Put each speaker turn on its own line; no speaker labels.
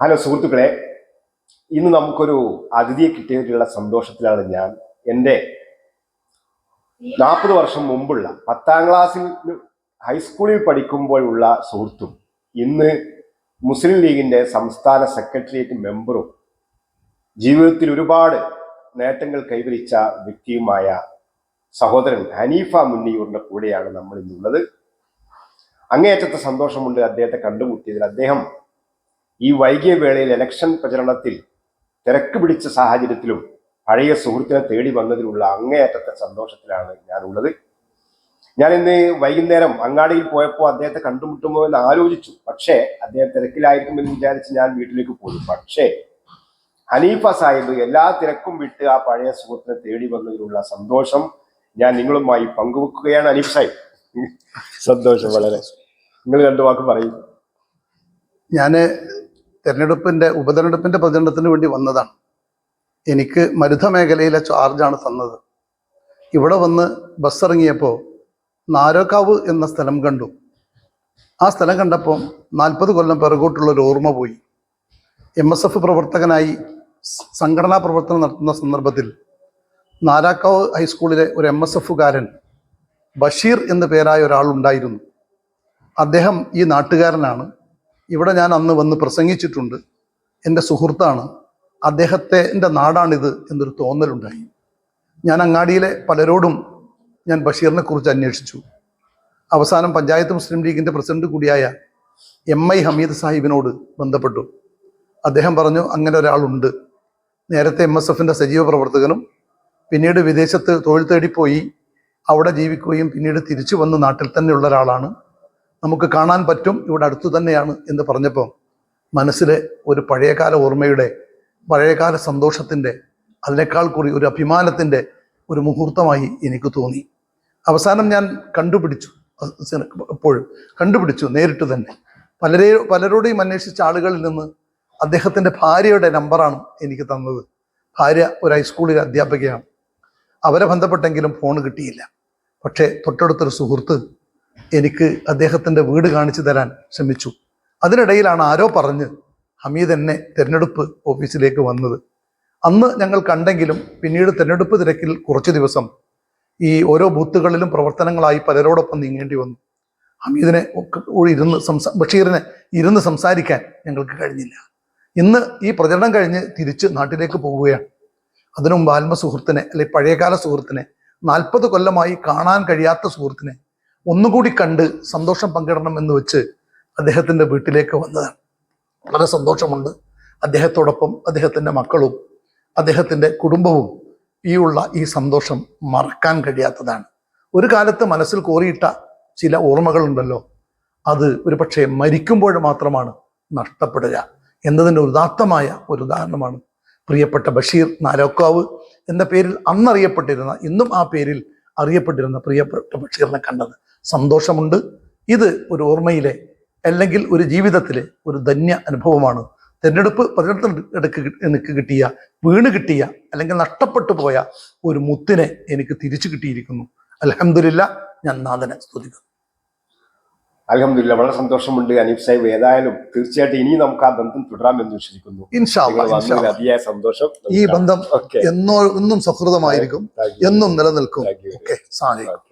Hello സുഹൃത്തുക്കളെ. ഇന്ന് നമുക്കൊരു അതിഥിയെ കിട്ടിയതിലുള്ള സന്തോഷത്തിലാണ് ഞാൻ. എന്റെ നാൽപ്പത് വർഷം മുമ്പുള്ള പത്താം ക്ലാസ്സിൽ ഹൈസ്കൂളിൽ പഠിക്കുമ്പോഴുള്ള സുഹൃത്തും ഇന്ന് മുസ്ലിം ലീഗിന്റെ സംസ്ഥാന സെക്രട്ടേറിയറ്റ് മെമ്പറും ജീവിതത്തിൽ ഒരുപാട് നേട്ടങ്ങൾ കൈവരിച്ച വ്യക്തിയുമായ സഹോദരൻ ഹനീഫ മുന്നിയൂറിന്റെ കൂടെയാണ് നമ്മൾ ഇന്നുള്ളത് അങ്ങേയറ്റത്തെ സന്തോഷമുണ്ട് അദ്ദേഹത്തെ കണ്ടുമുട്ടിയതിൽ. അദ്ദേഹം ഈ വൈകിയ വേളയിൽ ഇലക്ഷൻ പ്രചരണത്തിൽ തിരക്ക് പിടിച്ച സാഹചര്യത്തിലും പഴയ സുഹൃത്തിനെ തേടി വന്നതിലുള്ള അങ്ങേയറ്റത്തെ സന്തോഷത്തിലാണ് ഞാനുള്ളത്. ഞാൻ ഇന്ന് വൈകുന്നേരം അങ്ങാടിയിൽ പോയപ്പോൾ അദ്ദേഹത്തെ കണ്ടുമുട്ടുമോ എന്ന് ആലോചിച്ചു. പക്ഷേ അദ്ദേഹം തിരക്കിലായിരിക്കുമെന്ന് വിചാരിച്ച് ഞാൻ വീട്ടിലേക്ക് പോയി. പക്ഷേ ഹനീഫ സാഹിബ് എല്ലാ തിരക്കും വിട്ട് ആ പഴയ സുഹൃത്തിനെ തേടി വന്നതിലുള്ള സന്തോഷം ഞാൻ നിങ്ങളുമായി പങ്കുവെക്കുകയാണ് ഹനീഫ് സാഹിബ്. സന്തോഷം വളരെ. നിങ്ങൾ രണ്ടു വാക്ക് പറയും.
ഞാൻ തെരഞ്ഞെടുപ്പിന്റെ ഉപതെരഞ്ഞെടുപ്പിന്റെ പ്രചരണത്തിന് വേണ്ടി വന്നതാണ്. എനിക്ക് മരുത മേഖലയിലെ ചാർജാണ് തന്നത്. ഇവിടെ വന്ന് ബസ് ഇറങ്ങിയപ്പോൾ നാരോക്കാവ് എന്ന സ്ഥലം കണ്ടു. ആ സ്ഥലം കണ്ടപ്പോൾ നാൽപ്പത് കൊല്ലം പിറകോട്ടുള്ള ഒരു ഓർമ്മ പോയി. എം എസ് എഫ് പ്രവർത്തകനായി സംഘടനാ പ്രവർത്തനം നടത്തുന്ന സന്ദർഭത്തിൽ നാരാക്കാവ് ഹൈസ്കൂളിലെ ഒരു എം എസ് എഫുകാരൻ ബഷീർ എന്ന പേരായ ഒരാളുണ്ടായിരുന്നു. അദ്ദേഹം ഈ നാട്ടുകാരനാണ്. ഇവിടെ ഞാൻ അന്ന് വന്ന് പ്രസംഗിച്ചിട്ടുണ്ട്. എന്റെ സുഹൃത്താണ്. അദ്ദേഹത്തെ എന്റെ നാടാണിത് എന്നൊരു തോന്നലുണ്ടായി. ഞാൻ അങ്ങാടിയിലെ പലരോടും ഞാൻ ബഷീറിനെ കുറിച്ച് അന്വേഷിച്ചു. അവസാനം പഞ്ചായത്ത് മുസ്ലിം ലീഗിന്റെ പ്രസിഡന്റ് കൂടിയായ എം ഐ ഹമീദ് സാഹിബിനോട് ബന്ധപ്പെട്ടു. അദ്ദേഹം പറഞ്ഞു അങ്ങനെ ഒരാളുണ്ട്. നേരത്തെ എം എസ് എഫിന്റെ സജീവ പ്രവർത്തകനും പിന്നീട് വിദേശത്ത് തൊഴിൽ തേടിപ്പോയി. അവിടെ ജീവിക്കുകയും പിന്നീട് തിരിച്ചു വന്ന് നാട്ടിൽ തന്നെയുള്ള ഒരാളാണ്. നമുക്ക് കാണാൻ പറ്റും. ഇവിടെ അടുത്ത് തന്നെയാണ് എന്ന് പറഞ്ഞപ്പോൾ മനസ്സിലെ ഒരു പഴയകാല ഓർമ്മയുടെ പഴയകാല സന്തോഷത്തിന്റെ അതിനേക്കാൾ കൂടി ഒരു അഭിമാനത്തിന്റെ ഒരു മുഹൂർത്തമായി എനിക്ക് തോന്നി. അവസാനം ഞാൻ കണ്ടുപിടിച്ചു. എപ്പോഴും കണ്ടുപിടിച്ചു നേരിട്ട് തന്നെ. പലരെ പലരോടെയും അന്വേഷിച്ച ആളുകളിൽ നിന്ന് അദ്ദേഹത്തിന്റെ ഭാര്യയുടെ നമ്പറാണ് എനിക്ക് തന്നത്. ഭാര്യ ഒരു ഹൈസ്കൂളിലെ അധ്യാപികയാണ്. അവരെ ബന്ധപ്പെട്ടെങ്കിലും ഫോൺ കിട്ടിയില്ല. പക്ഷേ തൊട്ടടുത്തൊരു സുഹൃത്ത് എനിക്ക് അദ്ദേഹത്തിന്റെ വീട് കാണിച്ചു തരാൻ ശ്രമിച്ചു. അതിനിടയിലാണ് ആരോ പറഞ്ഞ് ഹമീദ് എന്നെ തിരഞ്ഞെടുപ്പ് ഓഫീസിലേക്ക് വന്നത്. അന്ന് ഞങ്ങൾ കണ്ടെങ്കിലും പിന്നീട് തിരഞ്ഞെടുപ്പ് തിരക്കിൽ കുറച്ച് ദിവസം ഈ ഓരോ ബൂത്തുകളിലും പ്രവർത്തനങ്ങളായി പലരോടൊപ്പം നീങ്ങേണ്ടി വന്നു. ഹമീദിനെ ഇരുന്ന് സംസാ ബഷീറിനെ ഇരുന്ന് സംസാരിക്കാൻ ഞങ്ങൾക്ക് കഴിഞ്ഞില്ല. ഇന്ന് ഈ പ്രചരണം കഴിഞ്ഞ് തിരിച്ച് നാട്ടിലേക്ക് പോവുകയാണ്. അതിനു മുമ്പ് ആത്മ സുഹൃത്തിനെ അല്ലെ പഴയകാല സുഹൃത്തിനെ നാൽപ്പത് കൊല്ലമായി കാണാൻ കഴിയാത്ത സുഹൃത്തിനെ ഒന്നുകൂടി കണ്ട് സന്തോഷം പങ്കിടണം എന്ന് വെച്ച് അദ്ദേഹത്തിന്റെ വീട്ടിലേക്ക് വന്നതാണ്. വളരെ സന്തോഷമുണ്ട്. അദ്ദേഹത്തോടൊപ്പം അദ്ദേഹത്തിന്റെ മക്കളും അദ്ദേഹത്തിന്റെ കുടുംബവും ഈ ഉള്ള ഈ സന്തോഷം മറക്കാൻ കഴിയാത്തതാണ്. ഒരു കാലത്ത് മനസ്സിൽ കോറിയിട്ട ചില ഓർമ്മകളുണ്ടല്ലോ. അത് ഒരു പക്ഷേ മരിക്കുമ്പോൾ മാത്രമാണ് നഷ്ടപ്പെടുക എന്നതിന്റെ ഉദാത്തമായ ഒരു ഉദാഹരണമാണ് പ്രിയപ്പെട്ട ബഷീർ നാരോക്കാവ് എന്ന പേരിൽ അന്നറിയപ്പെട്ടിരുന്ന ഇന്നും ആ പേരിൽ അറിയപ്പെട്ടിരുന്ന പ്രിയപ്പെട്ട ബഷീറിനെ കണ്ടത്. സന്തോഷമുണ്ട്. ഇത് ഒരു ഓർമ്മയിലെ അല്ലെങ്കിൽ ഒരു ജീവിതത്തിലെ ഒരു ധന്യ അനുഭവമാണ്. തിരഞ്ഞെടുപ്പ് പ്രചരണത്തിനെടുക്ക് എനിക്ക് കിട്ടിയ വീണ് കിട്ടിയ അല്ലെങ്കിൽ നഷ്ടപ്പെട്ടു പോയ ഒരു മുത്തിനെ എനിക്ക് തിരിച്ചു കിട്ടിയിരിക്കുന്നു. അലഹമില്ല ഞാൻ നാഥനെ സ്തുതിക്കുന്നു.
അലഹമില്ല വളരെ സന്തോഷമുണ്ട്. അനീഫ് സാഹിബ് ഏതായാലും തീർച്ചയായിട്ടും ഇനി നമുക്ക് ആ ബന്ധം തുടരാമെന്ന് വിശ്വസിക്കുന്നു. അതിയായ സന്തോഷം
ഈ ബന്ധം എന്നോ എന്നും സൗഹൃദമായിരിക്കും. എന്നും നിലനിൽക്കും. ഓക്കെ സാധിക്കും